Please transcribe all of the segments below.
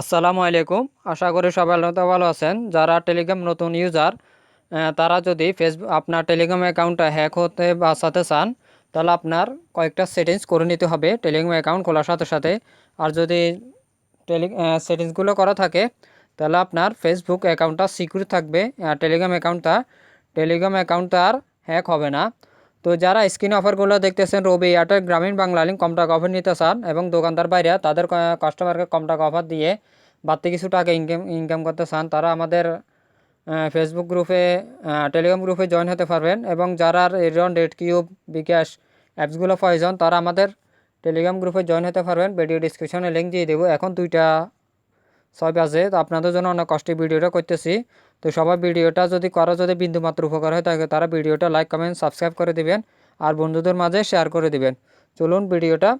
আসসালামু আলাইকুম। আশা করি সবাই ভালো আছেন। যারা টেলিগ্রাম নতুন ইউজার তারা যদি ফেসবুক আপনার টেলিগ্রাম অ্যাকাউন্টটা হ্যাক হতে বাঁচাতে চান, তাহলে আপনার কয়েকটা সেটিংস করে নিতে হবে টেলিগ্রাম অ্যাকাউন্ট খোলার সাথে সাথে। আর যদি টেলি সেটিংসগুলো করা থাকে, তাহলে আপনার ফেসবুক অ্যাকাউন্টটা সিকিউর থাকবে। টেলিগ্রাম অ্যাকাউন্টটা টেলিগ্রাম অ্যাকাউন্টটা আর হ্যাক হবে না। তো যারা স্ক্রিন অফারগুলো দেখতেছেন, রবি এয়ারটেল, গ্রামীণ বাংলা, লিঙ্ক কম টাকা অফার নিতে চান এবং দোকানদার বাইরে তাদের কাস্টমারকে কম টাকা অফার দিয়ে বাড়তি কিছু টাকা ইনকাম ইনকাম করতে চান, তারা আমাদের ফেসবুক গ্রুপে টেলিগ্রাম গ্রুপে জয়েন হতে পারবেন এবং যারা এরন রেড কিউব বিকাশ অ্যাপসগুলো প্রয়োজন, তারা আমাদের টেলিগ্রাম গ্রুপে জয়েন হতে পারবেন। ভিডিও ডিসক্রিপশনে লিঙ্ক দিয়ে দেবো। এখন দুইটা ছয় আছে, তো আপনাদের জন্য অনেক কষ্টে ভিডিওটা করতেছি। তো সবাই ভিডিওটা যদি করো যদি বিন্দুমাত্র উপকার হয় তাহলে তারা ভিডিওটা লাইক কমেন্ট সাবস্ক্রাইব করে দিবেন আর বন্ধুদের মাঝে শেয়ার করে দিবেন। চলুন ভিডিওটা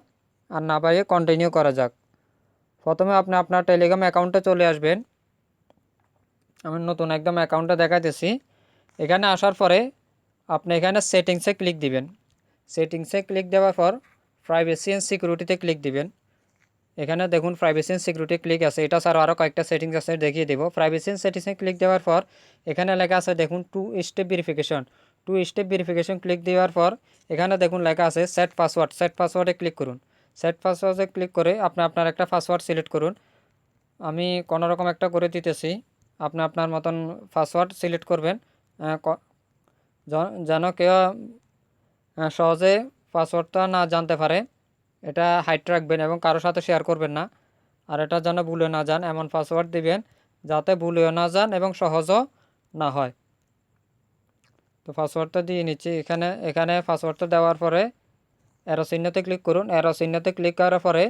আর না পাইয়ে কন্টিনিউ করা যাক। প্রথমে আপনি আপনার টেলিগ্রাম অ্যাকাউন্টে চলে আসবেন। আমি নতুন একদম অ্যাকাউন্টটা দেখাইতেছি। এখানে আসার পরে আপনি এখানে সেটিংসে ক্লিক দিবেন। সেটিংসে ক্লিক দেওয়ার পর প্রাইভেসি অ্যান্ড সিকিউরিটিতে ক্লিক দিবেন। এখানে দেখুন প্রাইভেসি অ্যান্ড সিকিউরিটি ক্লিক আছে। এটা স্যার আরও কয়েকটা সেটিংস আছে, দেখিয়ে দেবো। প্রাইভেসি অ্যান্ড সেটিংসে ক্লিক দেওয়ার পর, এখানে লেখা আছে দেখুন two step verification two step verification click দেওয়ার পর, এখানে দেখুন লেখা আছে সেট পাসওয়ার্ড সেট পাসওয়ার্ডে ক্লিক করুন। সেট পাসওয়ার্ডে ক্লিক করে আপনি আপনার একটা পাসওয়ার্ড সিলেক্ট করুন। আমি কোনো রকম একটা করে দিতেছি। আপনি আপনার মতন পাসওয়ার্ড সিলেক্ট করবেন। যেন কেউ সহজে পাসওয়ার্ডটা না জানতে পারে। এটা হাইট রাখবেন এবং কারোর সাথে শেয়ার করবেন না। আর এটা যেন ভুলে না যান, এমন পাসওয়ার্ড দিবেন যাতে ভুলেও না যান এবং সহজও না হয়। তো পাসওয়ার্ডটা দিয়ে নিচ্ছি এখানে এখানে পাসওয়ার্ডটা দেওয়ার পরে অ্যারো চিহ্নতে ক্লিক করুন। অ্যারো চিহ্নতে ক্লিক করার পরে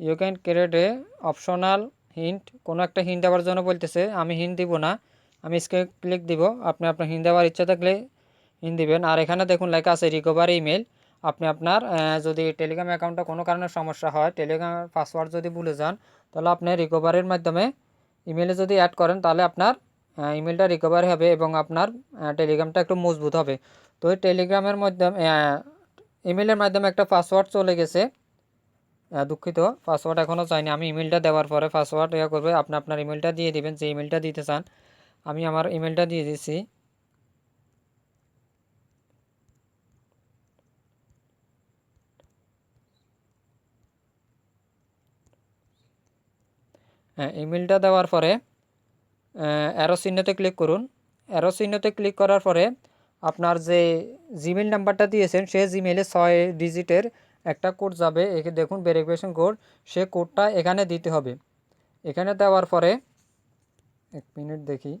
you can create a optional hint কোনো একটা হিন্ট দেওয়ার জন্য বলতেছে, আমি হিন্ট দিব না, আমি স্কে ক্লিক দিব। আপনি আপনার হিন্ট দেওয়ার ইচ্ছা থাকলে হিন্ট দিবেন। আর এখানে দেখুন লেখা আছে রিকভার ইমেল আপনি আপনার যদি টেলিগ্রাম অ্যাকাউন্টে কোনো কারণে সমস্যা হয় টেলিগ্রাম পাসওয়ার্ড যদি ভুলে যান, তাহলে আপনি রিকভারির মাধ্যমে ইমেলে যদি অ্যাড করেন, তাহলে আপনার ইমেলটা রিকভারি হবে এবং আপনার টেলিগ্রামটা একটু মজবুত হবে। তো টেলিগ্রামের মাধ্যমে ইমেলের মাধ্যমে একটা পাসওয়ার্ড চলে গেছে। দুঃখিত পাসওয়ার্ড এখনও চাইনি। আমি ইমেলটা দেওয়ার পরে পাসওয়ার্ড ইয়ে করবে, আপনি আপনার ইমেলটা দিয়ে দিবেন, যে ইমেলটা দিতে চান, আমি আমার ইমেলটা দিয়ে দিচ্ছি ইমেলটা দেওয়ার পরে অ্যারো চিহ্নতে ক্লিক করুন। অ্যারো চিহ্নতে ক্লিক করার পরে আপনার যে জিমেল নাম্বারটা দিয়েছেন, সে জিমেলে ছয় ডিজিটের একটা কোড যাবে। একে দেখুন ভেরিফিকেশন কোড সে কোডটা এখানে দিতে হবে। এখানে দেওয়ার পরে, এক মিনিট দেখি।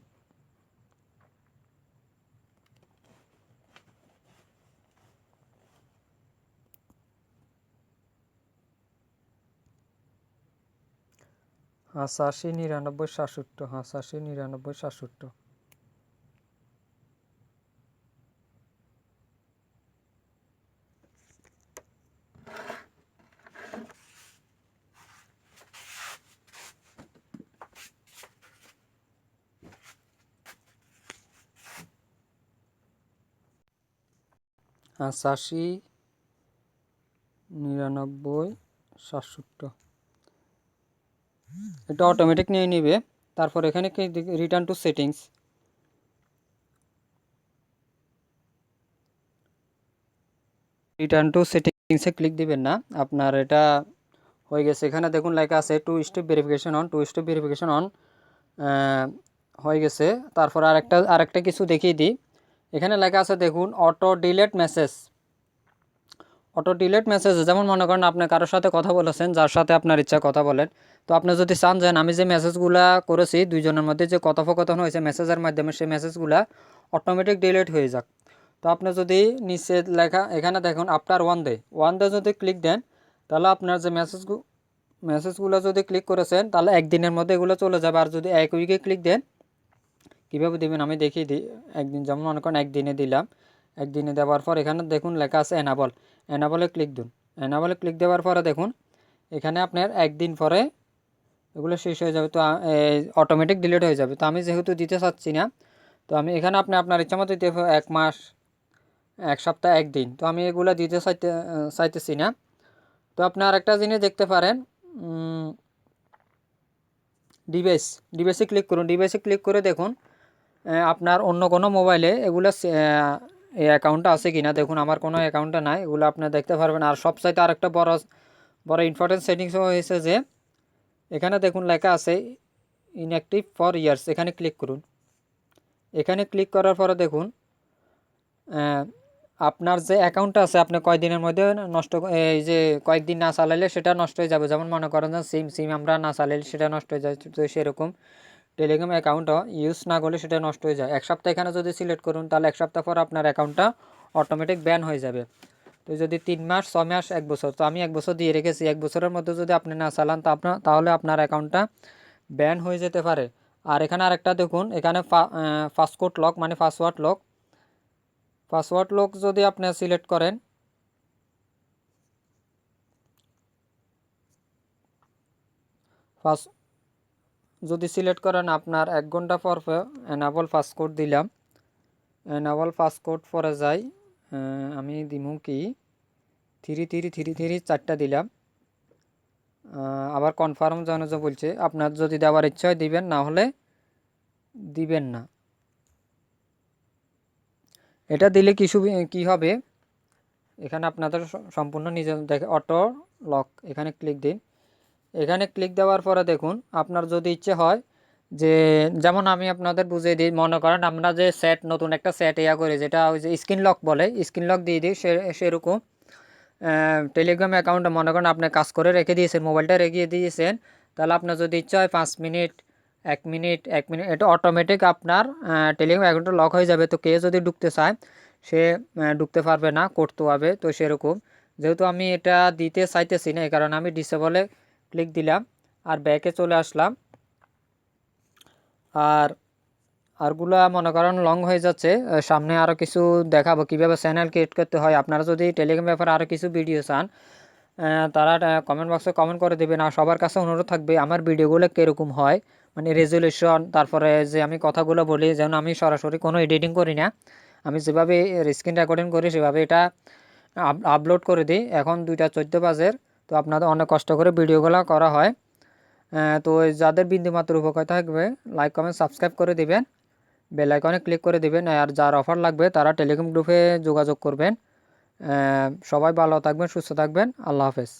হাসাশি নিরানব্বই সাতষট্টি। হাসাশি নিরানব্বই সাতষট্টি। হাসাশি নিরানব্বই সাতষট্টি। এটা অটোমেটিক নিয়ে নিবে, তারপর এখানে কি return to settings return to সেটিংসে ক্লিক দিবেন না, আপনার এটা হয়ে গেছে। এখানে দেখুন লেখা আছে two step verification on two step verification on হয়ে গেছে। তারপর আরেকটা আরেকটা কিছু দেখিয়ে দিই। এখানে লেখা আছে দেখুন auto delete message auto delete message, যেমন মনে করেন আপনি কারোর সাথে কথা বলেছেন, যার সাথে আপনার ইচ্ছা কথা বলেন। তো আপনি যদি চান যেন আমি যে মেসেজগুলো করেছি, দুইজনের মধ্যে যে কথোপকথন হয়েছে মেসেজের মাধ্যমে, সেই মেসেজগুলো অটোমেটিক ডিলেট হয়ে যাক। তো আপনি যদি নিচে লেখা, এখানে দেখুন after one day one day যদি ক্লিক দেন, তাহলে আপনার যে মেসেজগুলো মেসেজগুলো যদি ক্লিক করেছেন, তাহলে একদিনের মধ্যে এগুলো চলে যাবে। আর যদি এক উইকে ক্লিক দেন, কীভাবে দেবেন? আমি দেখিয়ে দিই একদিন, যেমন মনে করেন একদিনে দিলাম। একদিনে দেওয়ার পর এখানে দেখুন লেখা আছে এনাবল এনাবলে ক্লিক দিন। এনাবলে ক্লিক দেওয়ার পরে দেখুন, এখানে আপনার একদিন পরে এগুলো শেষ হয়ে যাবে। তো অটোমেটিক ডিলিট হয়ে যাবে। তো আমি যেহেতু দিতে চাচ্ছি না, তো আমি এখানে আপনি আপনার ইচ্ছা মতো দিতে এক মাস, এক সপ্তাহ, একদিন। তো আমি এগুলো দিতে চাইতে, চাইতেছি না। তো আপনি আরেকটা জিনিস দেখতে পারেন ডিভাইস ডিভাইসে ক্লিক করুন। ডিভাইসে ক্লিক করে দেখুন আপনার অন্য কোনো মোবাইলে এগুলো এই অ্যাকাউন্টটা আছে কি না দেখুন, আমার কোনো অ্যাকাউন্টটা নাই, এগুলো আপনি দেখতে পারবেন। আর সবসাইতে আরেকটা বড় বড় ইম্পর্টেন্ট সেটিংস হয়েছে যে, এখানে দেখুন লেখা আছে ইনঅ্যাক্টিভ ফর ইয়ার্স এখানে ক্লিক করুন। এখানে ক্লিক করার পরে দেখুন আপনার যে অ্যাকাউন্টটা আছে, আপনি কয়দিনের মধ্যে নষ্ট এই যে কয়েকদিন না চালাইলে সেটা নষ্ট হয়ে যাবে। যেমন মনে করেন যে সিম সিম আমরা না চালাইলে সেটা নষ্ট হয়ে যায়, তো সেরকম। টেলিগ্রাম অ্যাকাউন্টও ইউজ না করলে সেটা নষ্ট হয়ে যায়। এক সপ্তাহ এখানে যদি সিলেক্ট করুন, তাহলে এক সপ্তাহ পর আপনার অ্যাকাউন্টটা অটোমেটিক ব্যান হয়ে যাবে। তো যদি তিন মাস, ছ মাস, এক বছর, তো আমি এক বছর দিয়ে রেখেছি। এক বছরের মধ্যে যদি আপনি না চালান, তা আপনার তাহলে আপনার অ্যাকাউন্টটা ব্যান হয়ে যেতে পারে। আর এখানে আরেকটা দেখুন, এখানে পাসপোর্ট লক মানে পাসওয়ার্ড লক পাসওয়ার্ড লক যদি আপনি সিলেক্ট করেন, পাস যদি সিলেক্ট করেন আপনার এক ঘণ্টা পর এনাবল পাসকোড দিলাম। এনাবল পাসকোড পরে যাই আমি দিমু কি? থ্রি থ্রি থ্রি থ্রি চারটা দিলাম। আবার কনফার্ম জানো যে বলছে, আপনার যদি দেওয়ার ইচ্ছা হয় দিবেন, না হলে দিবেন না। এটা দিলে কি সুবি- কি হবে? এখানে আপনাদের সম্পূর্ণ নিজে দেখে অটো লক এখানে ক্লিক দিন। এখানে ক্লিক দেওয়ার পরে দেখুন, আপনার যদি ইচ্ছে হয় যে, যেমন আমি আপনাদের বুঝিয়ে দিই, মনে করেন আমরা যে সেট নতুন একটা সেট ইয়া করি, যেটা ওই যে স্ক্রিন লক বলে স্ক্রিন লক দিয়ে দিই, সে, সেরকম টেলিগ্রাম অ্যাকাউন্টে মনে করেন আপনি কাজ করে রেখে দিয়েছেন মোবাইলটা রেখে দিয়েছেন, তাহলে আপনার যদি ইচ্ছা হয় পাঁচ মিনিট, এক মিনিট এক মিনিট, এটা অটোমেটিক আপনার টেলিগ্রাম অ্যাকাউন্টটা লক হয়ে যাবে। তো কে যদি ঢুকতে চায়, সে ঢুকতে পারবে না, করতে হবে, তো সেরকম। যেহেতু আমি এটা দিতে চাইতেছি না, এই কারণে আমি ডিসেবলে ক্লিক দিলাম আর ব্যাকে চলে আসলাম। আর আরগুলা মনে করেন লং হয়ে যাচ্ছে। সামনে আরও কিছু দেখাবো। কীভাবে চ্যানেল ক্রিয়েট করতে হয়? আপনারা যদি টেলিগ্রাম ব্যাপারে আরও কিছু ভিডিও চান তারা কমেন্ট বক্সে কমেন্ট করে দেবেন। আর সবার কাছে অনুরোধ থাকবে, আমার ভিডিওগুলো কীরকম হয়? মানে রেজুলেশন তারপরে যে আমি কথাগুলো বলি, যেন আমি সরাসরি কোনো এডিটিং করি না। আমি যেভাবে স্ক্রিন রেকর্ডিং করি, সেভাবে এটা আপলোড করে দিই। এখন দুইটা চোদ্দ বাজের। তো আপনাদের অনেক কষ্ট করে ভিডিওগুলো করা হয়। তো যাদের বিন্দুমাত্র উপকার থাকবে লাইক কমেন্ট সাবস্ক্রাইব করে দেবেন। বেল আইকনে ক্লিক করে দিবেন, আর যার অফার লাগবে তারা টেলিগ্রাম গ্রুপে যোগাযোগ করবেন। সবাই ভালো থাকবেন, সুস্থ থাকবেন। আল্লাহ হাফেজ।